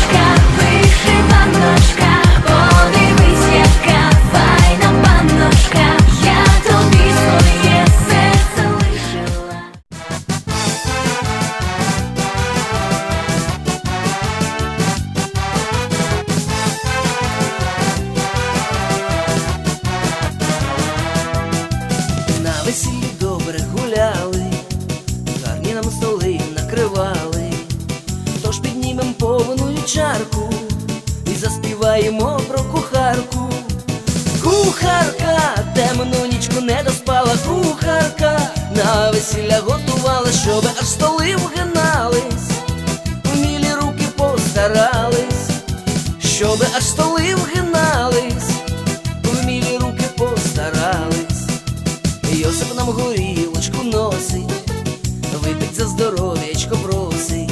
доріжка. Заспіваємо про кухарку. Кухарка, темну нічку не доспала, кухарка, на весілля готувала, щоб аж столи вгинались, вмілі руки постарались, щоб аж столи вгинались, вмілі руки постарались. Йосип нам горілочку носить, випить за здоров'ячко просить.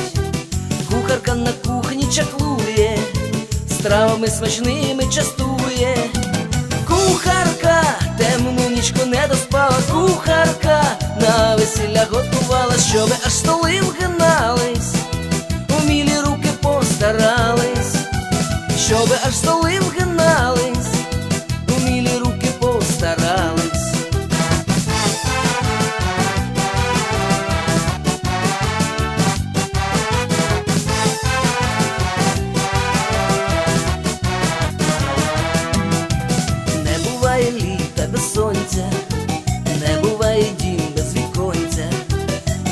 Кухарка на кухні чаклує, стравами смачними частує. Кухарка, темну нічку не доспала, кухарка, на весілля готувала, щоб аж столи вгинались,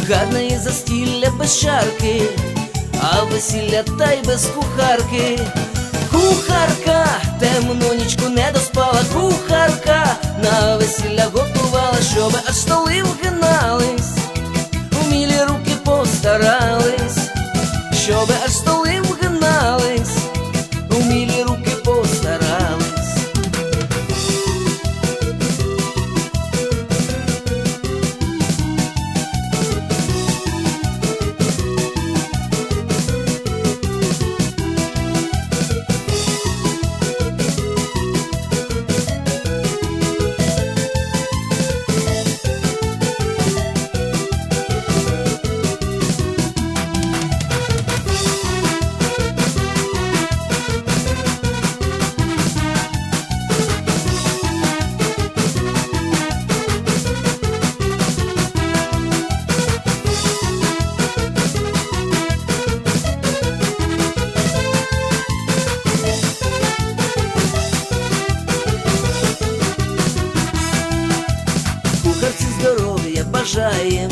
гарне застілля без чарки, а весілля та й без кухарки. Кухарка, темну нічку не доспала, кухарка, на весілля готувала, щоб аж столи вгинались, бажаєм,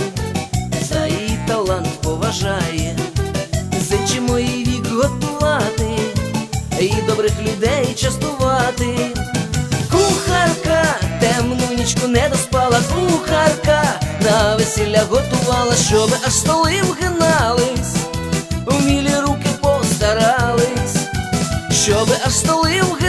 за її талант поважає, зичимо їй вік готувати і добрих людей частувати. Кухарка, темну нічку не доспала, кухарка, на весілля готувала, щоб аж столи вгинались, умілі руки постарались, щоб аж столи вгинались,